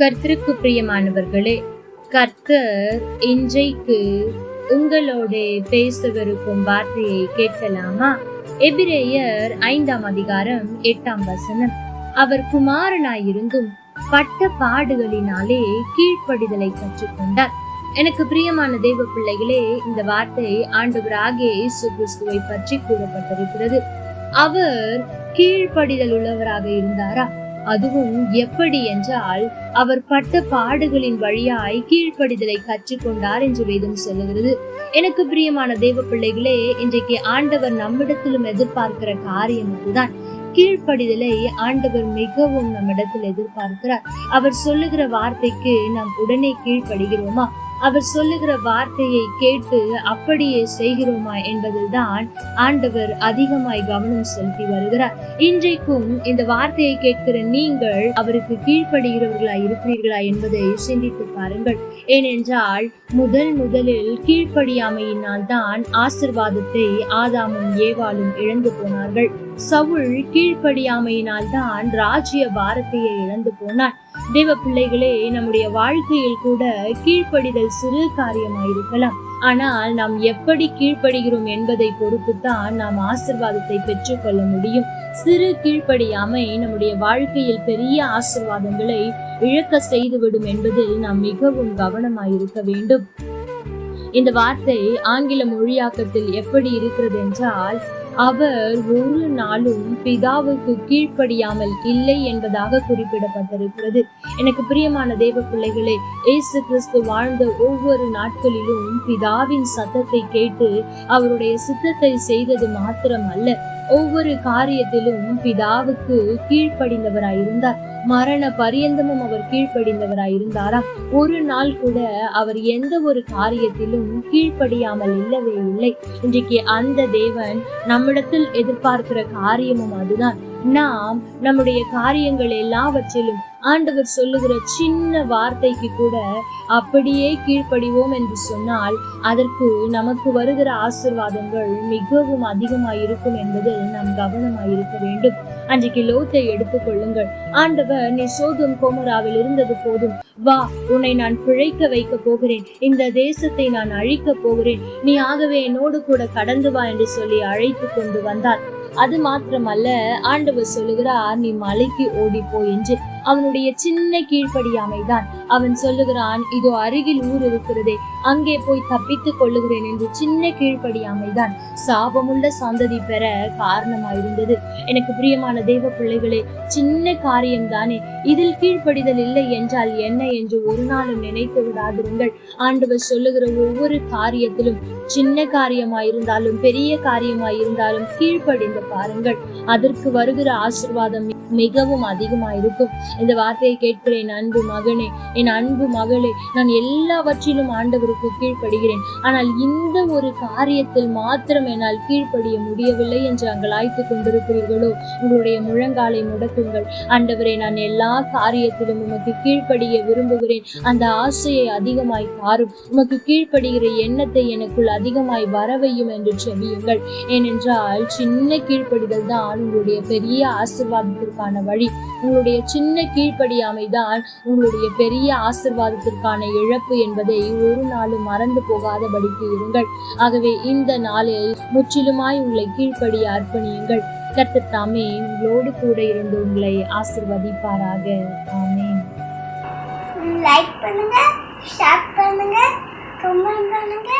கர்த்தருக்கு பிரியமானவர்களே கர்த்தர் இன்றைக்கு உங்களோட பேசவிருக்கும் வார்த்தையை கேட்கலாமா? எபிரேயர் ஐந்தாம் அதிகாரம் எட்டாம் வசனம். அவர் குமாரனாயிருந்தும் பட்ட பாடுகளினாலே கீழ்ப்படிதலை கற்றுக்கொண்டார். எனக்கு பிரியமான தெய்வ பிள்ளைகளே இந்த வார்த்தை ஆண்டவராகிய இயேசு கிறிஸ்துவை பற்றி கூறப்பட்டிருக்கிறது. அவர் கீழ்ப்படிதல் உள்ளவராக இருந்தாரா? அதுவும் எப்படி என்றால் அவர் பட்ட பாடுகளின் வழியாய் கீழ்ப்படிதலை கற்றுக்கொண்டார் என்று வேதம் சொல்லுகிறது. எனக்கு பிரியமான தேவ பிள்ளைகளே இன்றைக்கு ஆண்டவர் நம்மிடத்திலும் எதிர்பார்க்கிற காரியம் இதுதான். கீழ்ப்படிதலை ஆண்டவர் மிகவும் நம்மிடத்தில் எதிர்பார்க்கிறார். அவர் சொல்லுகிற வார்த்தைக்கு நாம் உடனே கீழ்ப்படுகிறோமா? அவர் சொல்லுகிற வார்த்தையை கேட்டு அப்படியே செய்கிறோமா என்பதில்தான் ஆண்டவர் அதிகமாய் கவனம் செலுத்தி வருகிறார். இன்றைக்கும் இந்த வார்த்தையை கேட்கிற நீங்கள் அவருக்கு கீழ்ப்படுகிறவர்களா இருக்கிறீர்களா என்பதை சிந்தித்து பாருங்கள். ஏனென்றால் முதல் முதலில் கீழ்ப்படியாமையினால் தான் ஆசிர்வாதத்தை ஆதாமும் ஏவாளும் இழந்து போனார்கள். சவுல் கீழ்ப்படியாமையினால் தான் ராஜ்ய பாரத்தையை இழந்து போனான். தேவ பிள்ளைகளே நம்முடைய வாழ்க்கையில் கூட கீழ்ப்படிதல் சிறு காரியமாயிருக்கலாம். ஆனால் நாம் எப்படி கீழ்ப்படுகிறோம் என்பதை பொறுத்துத்தான் நாம் ஆசிர்வாதத்தை பெற்றுக்கொள்ள முடியும். சிறு கீழ்ப்படியாமை நம்முடைய வாழ்க்கையில் பெரிய ஆசிர்வாதங்களை இழக்க செய்துவிடும் என்பதில் நாம் மிகவும் கவனமாயிருக்க வேண்டும். இந்த வார்த்தை ஆங்கில மொழியாக்கத்தில் எப்படி இருக்கிறது என்றால் அவர் ஒரு நாளும் பிதாவுக்கு கீழ்ப்படியாமல் இல்லை என்பதாக குறிப்பிடப்பட்டிருக்கிறது. எனக்கு பிரியமான தேவ பிள்ளைகளே இயேசு கிறிஸ்து வாழ்ந்த ஒவ்வொரு நாட்களிலும் பிதாவின் சத்தத்தை கேட்டு அவருடைய சித்தத்தை செய்தது மாத்திரம் அல்ல ஒவ்வொரு காரியத்திலும் பிதாவுக்கு கீழ்ப்படிந்தவராயிருந்தார். மரண பரியந்தமும் அவர் கீழ்ப்படிந்தவராய் இருந்தாரா ஒரு நாள் கூட அவர் எந்த ஒரு காரியத்திலும் கீழ்ப்படியாமல் இல்லவே இல்லை. இன்றைக்கு அந்த தேவன் நம்மிடத்தில் எதிர்பார்க்கிற காரியமும் அதுதான். நாம் நம்முடைய காரியங்கள் எல்லாவற்றிலும் ஆண்டவர் சொல்லுகிற சின்ன வார்த்தைக்கு கூட அப்படியே கீழ்ப்படிவோம் என்று சொன்னால் அதற்கு நமக்கு வருகிற ஆசிர்வாதங்கள் மிகவும் அதிகமாக இருக்கும் என்பதில் நாம் கவனமாக இருக்க வேண்டும். அன்றைக்கு லோத்தை எடுத்துக்கொள்ளுங்கள் ஆண்டவர் நீ சோதும் கோமராவில் இருந்தது போதும். வா உன்னை நான் பிழைக்க வைக்க போகிறேன். இந்த தேசத்தை நான் அழிக்க போகிறேன். நீ ஆகவே என்னோடு கூட கடந்து வா என்று சொல்லி அழைத்து கொண்டு வந்தார். அது மாத்திரமல்ல ஆண்டவர் சொல்லுகிறார் நீ மலைக்கு ஓடி போ என்று. அவனுடைய சின்ன கீழ்ப்படியாமைதான். அவன் சொல்லுகிறான் இதோ அருகில் ஊர் இருக்கிறதே அங்கே போய் தப்பித்துக் கொள்ளுகிறேன் என்று சின்ன கீழ்ப்படியாமைதான் சாபமுள்ள சந்ததி பெற காரணமாயிருந்தது. எனக்கு பிரியமான தெய்வ பிள்ளைகளே சின்ன காரியம் தானே இதில் கீழ்ப்படிதல் இல்லை என்றால் என்ன என்று ஒரு நாளும் நினைத்து விடாதிருங்கள். ஆண்டவர் சொல்லுகிற ஒவ்வொரு காரியத்திலும் சின்ன காரியமாயிருந்தாலும் பெரிய காரியமாயிருந்தாலும் கீழ்ப்படிந்து பாருங்கள். அதற்கு வருகிற ஆசிர்வாதம் மிகவும் அதிகமாயிருக்கும். இந்த வார்த்தையை கேட்கிறேன் அன்பு மகனே என் அன்பு மகளே நான் எல்லாவற்றிலும் அவருக்கு கீழ்ப்படுகிறேன். ஆனால் இந்த ஒரு காரியத்தில் மாத்திரம் என்னால் கீழ்ப்படிய முடியவில்லை என்று அங்கலாய்த்து கொண்டிருக்கிறீர்களோ? உங்களுடைய முழங்காலை முடக்குங்கள். ஆண்டவரை நான் எல்லா காரியத்திலும் உமக்கு கீழ்ப்படிய விரும்புகிறேன். அந்த ஆசையை அதிகமாய் பாரும். உமக்கு கீழ்ப்படுகிற எண்ணத்தை எனக்குள் அதிகமாய் வரவையும் என்று செவியுங்கள் ஏனென்றால் சின்ன கீழ்ப்படிதல் தான் உங்களுடைய பெரிய ஆசிர்வாதத்திற்கான வழி. உங்களுடைய சின்ன கீழ்ப்படியாமை தான் உங்களுடைய பெரிய ஆசிர்வாதத்திற்கான இழப்பு என்பதை ஒரு நாள் நாளும் மறந்து போகாதபடிக்கு இருங்கள். ஆகவே இந்த நாளில் முற்றிலுமாய் உங்களை கீழ்ப்படி அர்ப்பணியுங்கள். கர்த்தர் தாமே உங்களோடு கூட இருந்து உங்களை ஆசிர்வதிப்பாராக. ஆமே லைக் பண்ணுங்க ஷேர் பண்ணுங்க கமெண்ட் பண்ணுங்க.